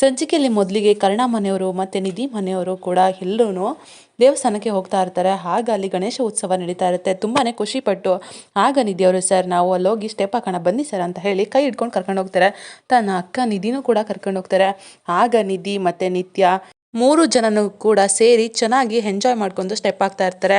ಸಂಚಿಕೆಯಲ್ಲಿ ಮೊದಲಿಗೆ ಕರ್ಣ ಮನೆಯವರು ಮತ್ತು ನಿಧಿ ಮನೆಯವರು ಕೂಡ ಎಲ್ಲರೂ ದೇವಸ್ಥಾನಕ್ಕೆ ಹೋಗ್ತಾ ಇರ್ತಾರೆ. ಆಗ ಅಲ್ಲಿ ಗಣೇಶ ಉತ್ಸವ ನಡೀತಾ ಇರುತ್ತೆ. ತುಂಬಾ ಖುಷಿಪಟ್ಟು, ಆಗ ನಿಧಿಯವರು ಸರ್, ನಾವು ಅಲ್ಲಿ ಹೋಗಿ ಸ್ಟೆಪ್ ಹಾಕೋಣ, ಬನ್ನಿ ಸರ್ ಅಂತ ಹೇಳಿ ಕೈ ಹಿಡ್ಕೊಂಡು ಕರ್ಕೊಂಡು ಹೋಗ್ತಾರೆ. ತನ್ನ ಅಕ್ಕ ನಿಧಿನೂ ಕೂಡ ಕರ್ಕೊಂಡು ಹೋಗ್ತಾರೆ. ಆಗ ನಿಧಿ ಮತ್ತು ನಿತ್ಯ ಮೂರು ಜನನು ಕೂಡ ಸೇರಿ ಚೆನ್ನಾಗಿ ಎಂಜಾಯ್ ಮಾಡ್ಕೊಂಡು ಸ್ಟೆಪ್ ಆಗ್ತಾ ಇರ್ತಾರೆ.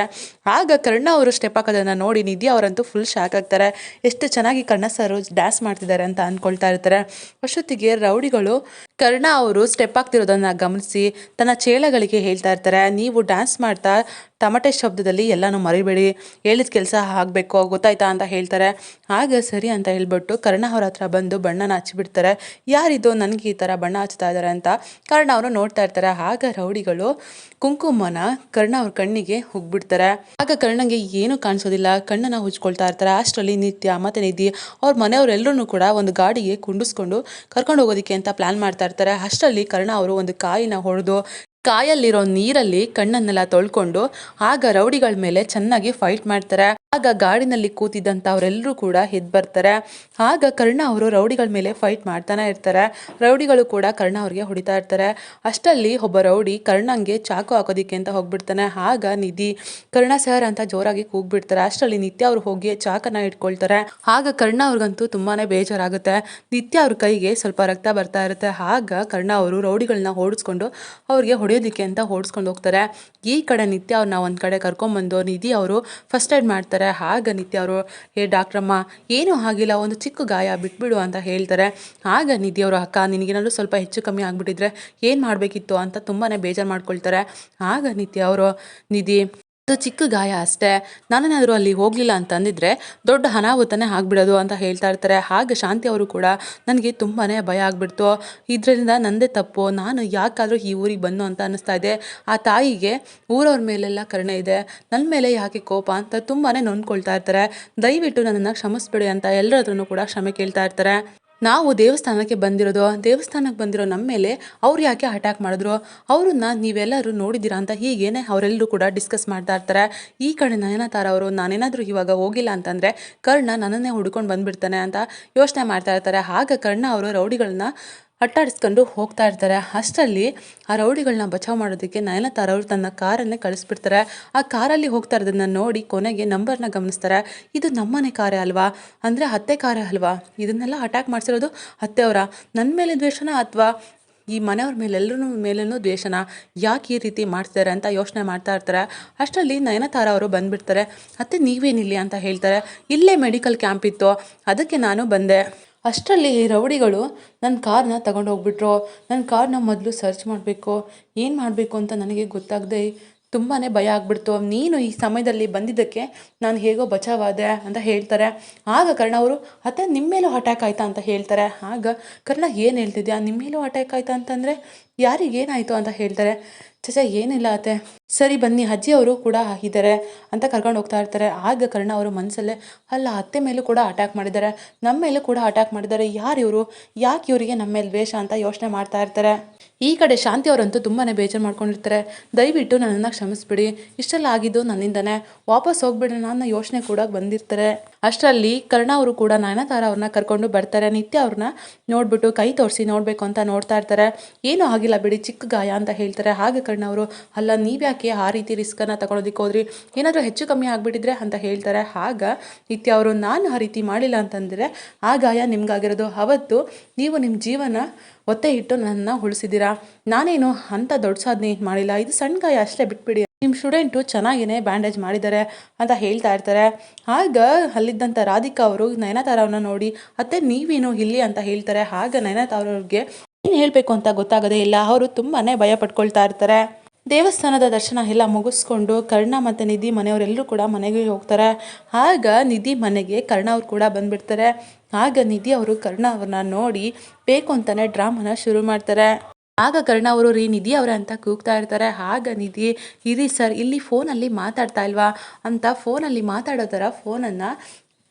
ಆಗ ಕರ್ಣ ಅವರು ಸ್ಟೆಪ್ ಹಾಕೋದನ್ನು ನೋಡಿ ನಿಧಿ ಅವರಂತೂ ಫುಲ್ ಶಾಕ್ ಆಗ್ತಾರೆ. ಎಷ್ಟು ಚೆನ್ನಾಗಿ ಕರ್ಣ ಸರ್ ಡ್ಯಾನ್ಸ್ ಮಾಡ್ತಿದ್ದಾರೆ ಅಂತ ಅಂದ್ಕೊಳ್ತಾ ಇರ್ತಾರೆ. ಅಷ್ಟೊತ್ತಿಗೆ ರೌಡಿಗಳು ಕರ್ಣ ಅವರು ಸ್ಟೆಪ್ ಆಗ್ತಿರೋದನ್ನು ಗಮನಿಸಿ ತನ್ನ ಚೇಳಗಳಿಗೆ ಹೇಳ್ತಾ ಇರ್ತಾರೆ, ನೀವು ಡ್ಯಾನ್ಸ್ ಮಾಡ್ತಾ ಟಮಟೆ ಶಬ್ದದಲ್ಲಿ ಎಲ್ಲನೂ ಮರಿಬೇಡಿ, ಹೇಳಿದ ಕೆಲಸ ಆಗಬೇಕು, ಗೊತ್ತಾಯ್ತಾ ಅಂತ ಹೇಳ್ತಾರೆ. ಆಗ ಸರಿ ಅಂತ ಹೇಳ್ಬಿಟ್ಟು ಕರ್ಣ ಅವರ ಹತ್ರ ಬಂದು ಬಣ್ಣನ ಹಚ್ಚಿಬಿಡ್ತಾರೆ. ಯಾರಿದು? ನನಗೆ ಈ ಥರ ಬಣ್ಣ ಹಚ್ತಾ ಇದ್ದಾರೆ ಅಂತ ಕರ್ಣ ಅವರು ನೋಡ್ತಾ ಇರ್ತಾರೆ. ಆಗ ರೌಡಿಗಳು ಕುಂಕುಮನ ಕರ್ಣ ಅವ್ರ ಕಣ್ಣಿಗೆ ಹೋಗ್ಬಿಡ್ತಾರೆ. ಆಗ ಕರ್ಣಂಗೆ ಏನು ಕಾಣಿಸೋದಿಲ್ಲ. ಕಣ್ಣನ್ನ ಹುಚ್ಕೊಳ್ತಾ ಇರ್ತಾರೆ. ಅಷ್ಟರಲ್ಲಿ ನಿತ್ಯ, ಮತ್ತೆ ನಿಧಿ ಅವ್ರ ಮನೆಯವರೆಲ್ಲರೂ ಕೂಡ ಒಂದು ಗಾಡಿಗೆ ಕುಂಡಿಸ್ಕೊಂಡು ಕರ್ಕೊಂಡು ಹೋಗೋದಕ್ಕೆ ಅಂತ ಪ್ಲಾನ್ ಮಾಡ್ತಾ ಇರ್ತಾರೆ. ಅಷ್ಟರಲ್ಲಿ ಕರ್ಣ ಅವರು ಒಂದು ಕಾಯಿನ ಹೊಡೆದು ಕಾಯಲ್ಲಿರೋ ನೀರಲ್ಲಿ ಕಣ್ಣನ್ನೆಲ್ಲ ತೊಳ್ಕೊಂಡು ಆಗ ರೌಡಿಗಳ ಮೇಲೆ ಚೆನ್ನಾಗಿ ಫೈಟ್ ಮಾಡ್ತಾರೆ. ಆಗ ಗಾಡಿನಲ್ಲಿ ಕೂತಿದ್ದಂಥ ಅವರೆಲ್ಲರೂ ಕೂಡ ಎದ್ದು ಬರ್ತಾರೆ. ಆಗ ಕರ್ಣ ಅವರು ರೌಡಿಗಳ ಮೇಲೆ ಫೈಟ್ ಮಾಡ್ತಾನೆ ಇರ್ತಾರೆ. ರೌಡಿಗಳು ಕೂಡ ಕರ್ಣ ಅವ್ರಿಗೆ ಹೊಡಿತಾ ಇರ್ತಾರೆ. ಅಷ್ಟಲ್ಲಿ ಒಬ್ಬ ರೌಡಿ ಕರ್ಣಂಗೆ ಚಾಕು ಹಾಕೋದಿಕ್ಕೆ ಅಂತ ಹೋಗ್ಬಿಡ್ತಾನೆ. ಆಗ ನಿಧಿ, ಕರ್ಣ ಸರ್ ಅಂತ ಜೋರಾಗಿ ಕೂಗ್ಬಿಡ್ತಾರೆ. ಅಷ್ಟರಲ್ಲಿ ನಿತ್ಯ ಅವ್ರು ಹೋಗಿ ಚಾಕನ್ನ ಇಟ್ಕೊಳ್ತಾರೆ. ಆಗ ಕರ್ಣ ಅವ್ರಿಗಂತೂ ತುಂಬಾನೇ ಬೇಜಾರಾಗುತ್ತೆ. ನಿತ್ಯ ಅವ್ರ ಕೈಗೆ ಸ್ವಲ್ಪ ರಕ್ತ ಬರ್ತಾ ಇರುತ್ತೆ. ಆಗ ಕರ್ಣ ಅವರು ರೌಡಿಗಳನ್ನ ಓಡಿಸ್ಕೊಂಡು ಅವ್ರಿಗೆ ಹೊಡೆಯೋದಿಕ್ಕೆ ಅಂತ ಓಡಿಸ್ಕೊಂಡು ಹೋಗ್ತಾರೆ. ಈ ಕಡೆ ನಿತ್ಯ ಅವ್ರನ್ನ ಒಂದು ಕಡೆ ಕರ್ಕೊಂಡ್ಬಂದು ನಿಧಿ ಅವರು ಫಸ್ಟ್ ಏಡ್ ಮಾಡ್ತಾರೆ. ಆಗ ನಿತ್ಯ ಅವರು ಏ ಡಾಕ್ಟ್ರಮ್ಮ, ಏನೂ ಆಗಿಲ್ಲ, ಒಂದು ಚಿಕ್ಕ ಗಾಯ ಬಿಟ್ಬಿಡು ಅಂತ ಹೇಳ್ತಾರೆ. ಆಗ ನಿಧಿ ಅವರು ಅಕ್ಕ, ನಿನಗೇನಾದ್ರು ಸ್ವಲ್ಪ ಹೆಚ್ಚು ಕಮ್ಮಿ ಆಗಿಬಿಟ್ಟಿದ್ರೆ ಏನು ಮಾಡಬೇಕಿತ್ತು? ಅಂತ ತುಂಬಾ ಬೇಜಾರು ಮಾಡ್ಕೊಳ್ತಾರೆ. ಆಗ ನಿತ್ಯ ಅವರು ನಿಧಿ ಅದು ಚಿಕ್ಕ ಗಾಯ ಅಷ್ಟೇ. ನಾನೇನಾದರೂ ಅಲ್ಲಿ ಹೋಗಲಿಲ್ಲ ಅಂತಂದಿದ್ರೆ ದೊಡ್ಡ ಅನಾಹುತನೇ ಆಗ್ಬಿಡೋದು ಅಂತ ಹೇಳ್ತಾ ಇರ್ತಾರೆ. ಹಾಗೆ ಶಾಂತಿ ಅವರು ಕೂಡ ನನಗೆ ತುಂಬಾ ಭಯ ಆಗ್ಬಿಡ್ತು. ಇದರಿಂದ ನಂದೇ ತಪ್ಪು. ನಾನು ಯಾಕಾದರೂ ಈ ಊರಿಗೆ ಬಂದು ಅಂತ ಅನ್ನಿಸ್ತಾ ಇದೆ. ಆ ತಾಯಿಗೆ ಊರವ್ರ ಮೇಲೆಲ್ಲ ಕರುಣೆ ಇದೆ. ನನ್ನ ಮೇಲೆ ಯಾಕೆ ಕೋಪ ಅಂತ ತುಂಬಾ ನೊಂದ್ಕೊಳ್ತಾ ಇರ್ತಾರೆ. ದಯವಿಟ್ಟು ನನ್ನನ್ನು ಕ್ಷಮಿಸ್ಬಿಡಿ ಅಂತ ಎಲ್ಲರ ಹತ್ರನೂ ಕೂಡ ಕ್ಷಮೆ ಕೇಳ್ತಾ ಇರ್ತಾರೆ. ನಾವು ದೇವಸ್ಥಾನಕ್ಕೆ ಬಂದಿರೋದು, ದೇವಸ್ಥಾನಕ್ಕೆ ಬಂದಿರೋ ನಮ್ಮ ಮೇಲೆ ಅವ್ರು ಯಾಕೆ ಅಟ್ಯಾಕ್ ಮಾಡಿದ್ರು? ಅವ್ರನ್ನ ನೀವೆಲ್ಲರೂ ನೋಡಿದ್ದೀರಾ ಅಂತ ಹೀಗೇನೆ ಅವರೆಲ್ಲರೂ ಕೂಡ ಡಿಸ್ಕಸ್ ಮಾಡ್ತಾ ಇರ್ತಾರೆ. ಈ ಕಡೆ ನಯನತಾರ ಅವರು, ನಾನೇನಾದರೂ ಇವಾಗ ಹೋಗಿಲ್ಲ ಅಂತಂದರೆ ಕರ್ಣ ನನ್ನನ್ನೇ ಹುಡ್ಕೊಂಡು ಬಂದುಬಿಡ್ತಾನೆ ಅಂತ ಯೋಚನೆ ಮಾಡ್ತಾ ಇರ್ತಾರೆ. ಆಗ ಕರ್ಣ ಅವರು ರೌಡಿಗಳನ್ನ ಅಟ್ಟಾಡಿಸ್ಕೊಂಡು ಹೋಗ್ತಾ ಇರ್ತಾರೆ. ಅಷ್ಟರಲ್ಲಿ ಆ ರೌಡಿಗಳನ್ನ ಬಚಾವ್ ಮಾಡೋದಕ್ಕೆ ನಯನತಾರ ಅವರು ತನ್ನ ಕಾರನ್ನೇ ಕಳಿಸ್ಬಿಡ್ತಾರೆ. ಆ ಕಾರಲ್ಲಿ ಹೋಗ್ತಾ ಇರೋದನ್ನ ನೋಡಿ ಕೊನೆಗೆ ನಂಬರ್ನ ಗಮನಿಸ್ತಾರೆ. ಇದು ನಮ್ಮನೆ ಕಾರೇ ಅಲ್ವಾ? ಅಂದರೆ ಅತ್ತೆ ಕಾರೇ ಅಲ್ವಾ? ಇದನ್ನೆಲ್ಲ ಅಟ್ಯಾಕ್ ಮಾಡಿಸಿರೋದು ಅತ್ತೆಯವರ ನನ್ನ ಮೇಲೆ ದ್ವೇಷನ ಅಥವಾ ಈ ಮನೆಯವ್ರ ಮೇಲೆಲ್ಲರೂ ಮೇಲೂ ದ್ವೇಷನ? ಯಾಕೆ ಈ ರೀತಿ ಮಾಡ್ತಿದ್ದಾರೆ ಅಂತ ಯೋಚನೆ ಮಾಡ್ತಾ ಇರ್ತಾರೆ. ಅಷ್ಟರಲ್ಲಿ ನಯನತಾರ ಅವರು ಬಂದುಬಿಡ್ತಾರೆ. ಅತ್ತೆ, ನೀವೇನಿಲ್ಲ? ಅಂತ ಹೇಳ್ತಾರೆ. ಇಲ್ಲೇ ಮೆಡಿಕಲ್ ಕ್ಯಾಂಪ್ ಇತ್ತು. ಅದಕ್ಕೆ ನಾನು ಬಂದೆ. ಅಷ್ಟರಲ್ಲಿ ಈ ರೌಡಿಗಳು ನನ್ನ ಕಾರ್ನ ತಗೊಂಡು ಹೋಗ್ಬಿಟ್ರು ನನ್ನ ಕಾರ್ನ ಮೊದಲು ಸರ್ಚ್ ಮಾಡಬೇಕು, ಏನು ಮಾಡಬೇಕು ಅಂತ ನನಗೆ ಗೊತ್ತಾಗದೆ ತುಂಬಾ ಭಯ ಆಗ್ಬಿಡ್ತು. ನೀನು ಈ ಸಮಯದಲ್ಲಿ ಬಂದಿದ್ದಕ್ಕೆ ನಾನು ಹೇಗೋ ಬಚಾವಾದೆ, ಅಂತ ಹೇಳ್ತಾರೆ. ಆಗ ಕರ್ಣ ಅವರು, ಅತ್ತೆ ನಿಮ್ಮ ಮೇಲೂ ಅಟ್ಯಾಕ್ ಆಯ್ತಾ? ಅಂತ ಹೇಳ್ತಾರೆ. ಆಗ ಕರ್ಣ, ಏನು ಹೇಳ್ತಿದ್ಯಾ? ನಿಮ್ಮ ಮೇಲೂ ಅಟ್ಯಾಕ್ ಆಯ್ತಾ? ಅಂತಂದರೆ ಯಾರಿಗೇನಾಯಿತು ಅಂತ ಹೇಳ್ತಾರೆ. ಚಚ ಏನಿಲ್ಲ ಅತ್ತೆ. ಸರಿ ಬನ್ನಿ, ಅಜ್ಜಿ ಅವರು ಕೂಡ ಇದ್ದಾರೆ ಅಂತ ಕರ್ಕೊಂಡು ಹೋಗ್ತಾ ಇರ್ತಾರೆ. ಆಗ ಕರ್ಣ ಅವರು ಮನಸ್ಸಲ್ಲೇ ಅಲ್ಲ, ಅತ್ತೆ ಮೇಲೂ ಕೂಡ ಅಟ್ಯಾಕ್ ಮಾಡಿದ್ದಾರೆ. ನಮ್ಮ ಮೇಲೂ ಕೂಡ ಅಟ್ಯಾಕ್ ಮಾಡಿದ್ದಾರೆ. ಯಾರು ಇವರು? ಯಾಕೆ ಇವರಿಗೆ ನಮ್ಮ ಮೇಲೆ ದ್ವೇಷ ಅಂತ ಯೋಚನೆ ಮಾಡ್ತಾ ಇರ್ತಾರೆ? ಈ ಕಡೆ ಶಾಂತಿ ಅವರಂತೂ ತುಂಬಾ ಬೇಜಾರು ಮಾಡ್ಕೊಂಡಿರ್ತಾರೆ. ದಯವಿಟ್ಟು ನನ್ನನ್ನು ಕ್ಷಮಿಸ್ಬಿಡಿ. ಇಷ್ಟೆಲ್ಲ ಆಗಿದ್ದು ನನ್ನಿಂದನೇ. ವಾಪಸ್ ಹೋಗ್ಬಿಡಿ ನನ್ನ ಯೋಚನೆ ಕೂಡ ಬಂದಿರ್ತಾರೆ. ಅಷ್ಟರಲ್ಲಿ ಕರ್ಣ ಅವರು ಕೂಡ ನಯನತಾರ ಅವ್ರನ್ನ ಕರ್ಕೊಂಡು ಬರ್ತಾರೆ. ನಿತ್ಯ ಅವ್ರನ್ನ ನೋಡ್ಬಿಟ್ಟು ಕೈ ತೋರಿಸಿ ನೋಡಬೇಕು ಅಂತ ನೋಡ್ತಾ ಇರ್ತಾರೆ. ಏನೂ ಆಗಿಲ್ಲ ಬಿಡಿ, ಚಿಕ್ಕ ಗಾಯ ಅಂತ ಹೇಳ್ತಾರೆ. ಹಾಗೆ ಕರ್ಣ ಅಲ್ಲ ಅಲ್ಲ, ನೀವ್ಯಾಕೆ ಆ ರೀತಿ ರಿಸ್ಕನ್ನು ತಗೊಳೋದಿಕ್ಕೆ ಹೋದ್ರಿ? ಏನಾದರೂ ಹೆಚ್ಚು ಕಮ್ಮಿ ಆಗಿಬಿಟ್ಟಿದ್ರೆ ಅಂತ ಹೇಳ್ತಾರೆ. ಆಗ ನಿತ್ಯ ಅವರು, ನಾನು ಆ ರೀತಿ ಮಾಡಿಲ್ಲ ಅಂತಂದರೆ, ಆ ಗಾಯ ನಿಮ್ಗಾಗಿರೋದು. ಅವತ್ತು ನೀವು ನಿಮ್ಮ ಜೀವನ ಒತ್ತೆ ಇಟ್ಟು ನನ್ನ ಉಳಿಸಿದ್ದೀರಾ? ನಾನೇನು ಅಂಥ ದೊಡ್ಡ ಸಾಧನೆ ಏನು ಮಾಡಿಲ್ಲ. ಇದು ಸಣ್ಣ ಗಾಯ ಅಷ್ಟೇ ಬಿಟ್ಬಿಡಿ. ನಿಮ್ಮ ಸ್ಟೂಡೆಂಟು ಚೆನ್ನಾಗಿನೇ ಬ್ಯಾಂಡೇಜ್ ಮಾಡಿದ್ದಾರೆ ಅಂತ ಹೇಳ್ತಾ ಇರ್ತಾರೆ. ಆಗ ಅಲ್ಲಿದ್ದಂಥ ರಾಧಿಕಾ ಅವರು ನಯನತಾರ ಅವ್ರನ್ನ ನೋಡಿ, ಅತ್ತೆ, ನೀವೇನು ಇಲ್ಲಿ? ಅಂತ ಹೇಳ್ತಾರೆ. ಆಗ ನಯನತಾರ ಅವ್ರಿಗೆ ಏನು ಹೇಳಬೇಕು ಅಂತ ಗೊತ್ತಾಗೋದೇ ಇಲ್ಲ. ಅವರು ತುಂಬಾ ಭಯ ಪಡ್ಕೊಳ್ತಾ ಇರ್ತಾರೆ. ದೇವಸ್ಥಾನದ ದರ್ಶನ ಎಲ್ಲ ಮುಗಿಸ್ಕೊಂಡು ಕರ್ಣ ಮತ್ತು ನಿಧಿ ಮನೆಯವರೆಲ್ಲರೂ ಕೂಡ ಮನೆಗೆ ಹೋಗ್ತಾರೆ. ಆಗ ನಿಧಿ ಮನೆಗೆ ಕರ್ಣ ಅವ್ರು ಕೂಡ ಬಂದ್ಬಿಡ್ತಾರೆ. ಆಗ ನಿಧಿ ಅವರು ಕರ್ಣ ಅವ್ರನ್ನ ನೋಡಿ ಬೇಕು ಅಂತಲೇ ಡ್ರಾಮನ ಶುರು ಮಾಡ್ತಾರೆ. ಆಗ ಕರ್ಣ ಅವರು, ರೀ, ನಿಧಿ ಅವರ ಅಂತ ಕೂಗ್ತಾ ಇರ್ತಾರೆ. ಆಗ ನಿಧಿ, ಇರಿ ಸರ್, ಇಲ್ಲಿ ಫೋನಲ್ಲಿ ಮಾತಾಡ್ತಾ ಇಲ್ವಾ ಅಂತ ಫೋನಲ್ಲಿ ಮಾತಾಡೋ ಥರ ಫೋನನ್ನು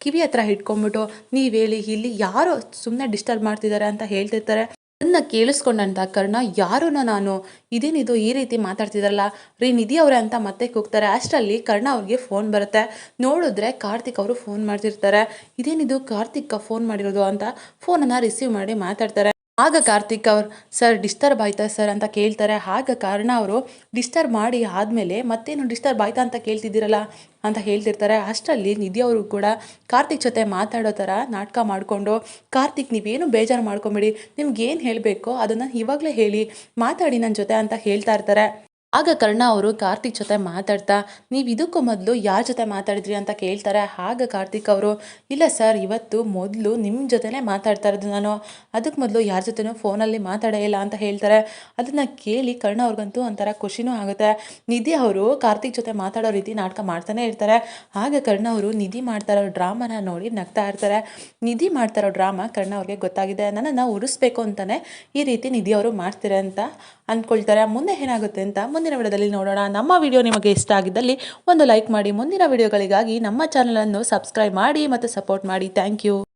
ಕಿವಿ ಹತ್ರ ಹಿಡ್ಕೊಂಬಿಟ್ಟು ನೀವು ಹೇಳಿ, ಇಲ್ಲಿ ಯಾರೋ ಸುಮ್ಮನೆ ಡಿಸ್ಟರ್ಬ್ ಮಾಡ್ತಿದ್ದಾರೆ ಅಂತ ಹೇಳ್ತಿರ್ತಾರೆ. ಅದನ್ನು ಕೇಳಿಸ್ಕೊಂಡಂಥ ಕರ್ಣ ಯಾರನ್ನ ನಾನು, ಇದೇನಿದು ಈ ರೀತಿ ಮಾತಾಡ್ತಿದ್ರಲ್ಲ? ರೀ, ನಿಧಿ ಅವರೇ ಅಂತ ಮತ್ತೆ ಕೂಗ್ತಾರೆ. ಅಷ್ಟರಲ್ಲಿ ಕರ್ಣ ಅವ್ರಿಗೆ ಫೋನ್ ಬರುತ್ತೆ. ನೋಡಿದ್ರೆ ಕಾರ್ತಿಕ್ ಅವರು ಫೋನ್ ಮಾಡ್ತಿರ್ತಾರೆ. ಇದೇನಿದು ಕಾರ್ತಿಕ್ ಫೋನ್ ಮಾಡಿರೋದು ಅಂತ ಫೋನನ್ನು ರಿಸೀವ್ ಮಾಡಿ ಮಾತಾಡ್ತಾರೆ. ಆಗ ಕಾರ್ತಿಕ್ ಅವ್ರು, ಸರ್ ಡಿಸ್ಟರ್ಬ್ ಆಯ್ತಾ ಸರ್? ಅಂತ ಕೇಳ್ತಾರೆ. ಆಗ ಕಾರಣ ಅವರು ಡಿಸ್ಟರ್ಬ್ ಮಾಡಿ ಆದಮೇಲೆ ಮತ್ತೇನು ಡಿಸ್ಟರ್ಬ್ ಆಯ್ತಾ ಅಂತ ಕೇಳ್ತಿದ್ದೀರಲ್ಲ? ಅಂತ ಹೇಳ್ತಿರ್ತಾರೆ. ಅಷ್ಟರಲ್ಲಿ ನಿಧಿ ಅವರು ಕೂಡ ಕಾರ್ತಿಕ್ ಜೊತೆ ಮಾತಾಡೋ ಥರ ನಾಟಕ ಮಾಡಿಕೊಂಡು, ಕಾರ್ತಿಕ್, ನೀವೇನು ಬೇಜಾರು ಮಾಡ್ಕೊಬೇಡಿ. ನಿಮ್ಗೆ ಏನು ಹೇಳಬೇಕೋ ಅದನ್ನು ಇವಾಗಲೇ ಹೇಳಿ, ಮಾತಾಡಿ ನನ್ನ ಜೊತೆ ಅಂತ ಹೇಳ್ತಾ ಇರ್ತಾರೆ. ಆಗ ಕರ್ಣ ಅವರು ಕಾರ್ತಿಕ್ ಜೊತೆ ಮಾತಾಡ್ತಾ, ನೀವು ಇದಕ್ಕೂ ಮೊದಲು ಯಾರ ಜೊತೆ ಮಾತಾಡಿದ್ರಿ ಅಂತ ಕೇಳ್ತಾರೆ. ಆಗ ಕಾರ್ತಿಕ್ ಅವರು, ಇಲ್ಲ ಸರ್, ಇವತ್ತು ಮೊದಲು ನಿಮ್ಮ ಜೊತೆನೇ ಮಾತಾಡ್ತಾ ಇರೋದು ನಾನು. ಅದಕ್ಕೆ ಮೊದಲು ಯಾರ ಜೊತೆನೂ ಫೋನಲ್ಲಿ ಮಾತಾಡೇ ಇಲ್ಲ ಅಂತ ಹೇಳ್ತಾರೆ. ಅದನ್ನು ಕೇಳಿ ಕರ್ಣ ಅವ್ರಿಗಂತೂ ಒಂಥರ ಖುಷಿನೂ ಆಗುತ್ತೆ. ನಿಧಿ ಅವರು ಕಾರ್ತಿಕ್ ಜೊತೆ ಮಾತಾಡೋ ರೀತಿ ನಾಟಕ ಮಾಡ್ತಾನೆ ಇರ್ತಾರೆ. ಆಗ ಕರ್ಣ ಅವರು ನಿಧಿ ಮಾಡ್ತಾ ಇರೋ ಡ್ರಾಮನ ನೋಡಿ ನಗ್ತಾ ಇರ್ತಾರೆ. ನಿಧಿ ಮಾಡ್ತಾ ಇರೋ ಡ್ರಾಮಾ ಕರ್ಣ ಅವ್ರಿಗೆ ಗೊತ್ತಾಗಿದೆ. ನನ್ನನ್ನು ಉರಿಸ್ಬೇಕು ಅಂತಲೇ ಈ ರೀತಿ ನಿಧಿ ಅವರು ಮಾಡ್ತಾರೆ ಅಂತ ಅಂದ್ಕೊಳ್ತಾರೆ. ಮುಂದೆ ಏನಾಗುತ್ತೆ ಅಂತ ಮುಂದಿನ ವಿಡಿಯೋದಲ್ಲಿ ನೋಡೋಣ. ನಮ್ಮ ವಿಡಿಯೋ ನಿಮಗೆ ಇಷ್ಟ ಆಗಿದ್ದಲ್ಲಿ ಒಂದು ಲೈಕ್ ಮಾಡಿ. ಮುಂದಿನ ವಿಡಿಯೋಗಳಿಗಾಗಿ ನಮ್ಮ ಚಾನಲನ್ನು ಸಬ್ಸ್ಕ್ರೈಬ್ ಮಾಡಿ ಮತ್ತು ಸಪೋರ್ಟ್ ಮಾಡಿ. Thank you